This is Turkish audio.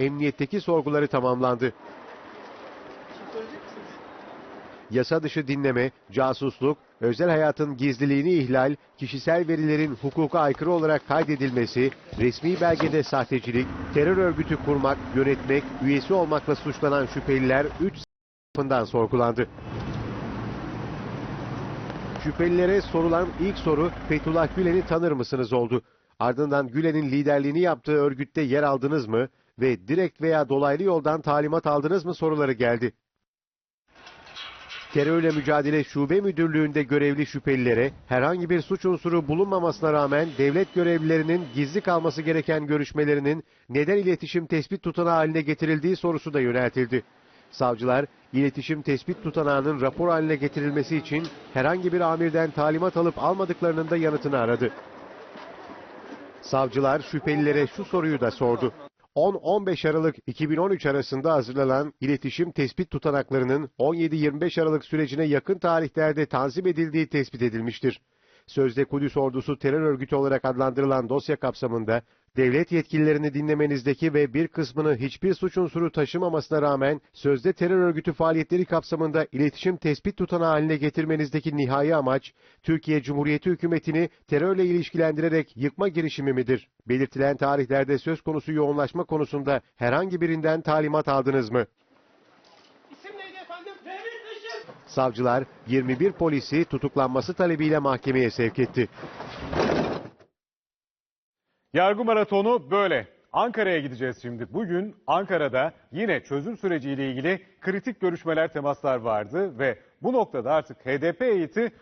emniyetteki sorguları tamamlandı. Yasa dışı dinleme, casusluk, özel hayatın gizliliğini ihlal, kişisel verilerin hukuka aykırı olarak kaydedilmesi, resmi belgede sahtecilik, terör örgütü kurmak, yönetmek, üyesi olmakla suçlanan şüpheliler 3 tarafından sorgulandı. Şüphelilere sorulan ilk soru Fethullah Gülen'i tanır mısınız oldu. Ardından Gülen'in liderliğini yaptığı örgütte yer aldınız mı ve direkt veya dolaylı yoldan talimat aldınız mı soruları geldi. Terörle Mücadele Şube Müdürlüğü'nde görevli şüphelilere herhangi bir suç unsuru bulunmamasına rağmen devlet görevlilerinin gizli kalması gereken görüşmelerinin neden iletişim tespit tutanağı haline getirildiği sorusu da yöneltildi. Savcılar, iletişim tespit tutanağının rapor haline getirilmesi için herhangi bir amirden talimat alıp almadıklarının da yanıtını aradı. Savcılar şüphelilere şu soruyu da sordu. 10-15 Aralık 2013 arasında hazırlanan iletişim tespit tutanaklarının 17-25 Aralık sürecine yakın tarihlerde tanzim edildiği tespit edilmiştir. Sözde Kudüs Ordusu terör örgütü olarak adlandırılan dosya kapsamında devlet yetkililerini dinlemenizdeki ve bir kısmını hiçbir suç unsuru taşımamasına rağmen sözde terör örgütü faaliyetleri kapsamında iletişim tespit tutanağı haline getirmenizdeki nihai amaç Türkiye Cumhuriyeti hükümetini terörle ilişkilendirerek yıkma girişimi midir? Belirtilen tarihlerde söz konusu yoğunlaşma konusunda herhangi birinden talimat aldınız mı? Savcılar 21 polisi tutuklanması talebiyle mahkemeye sevk etti. Yargı maratonu böyle. Ankara'ya gideceğiz şimdi. Bugün Ankara'da yine çözüm süreciyle ilgili kritik görüşmeler, temaslar vardı ve bu noktada artık HDP heyeti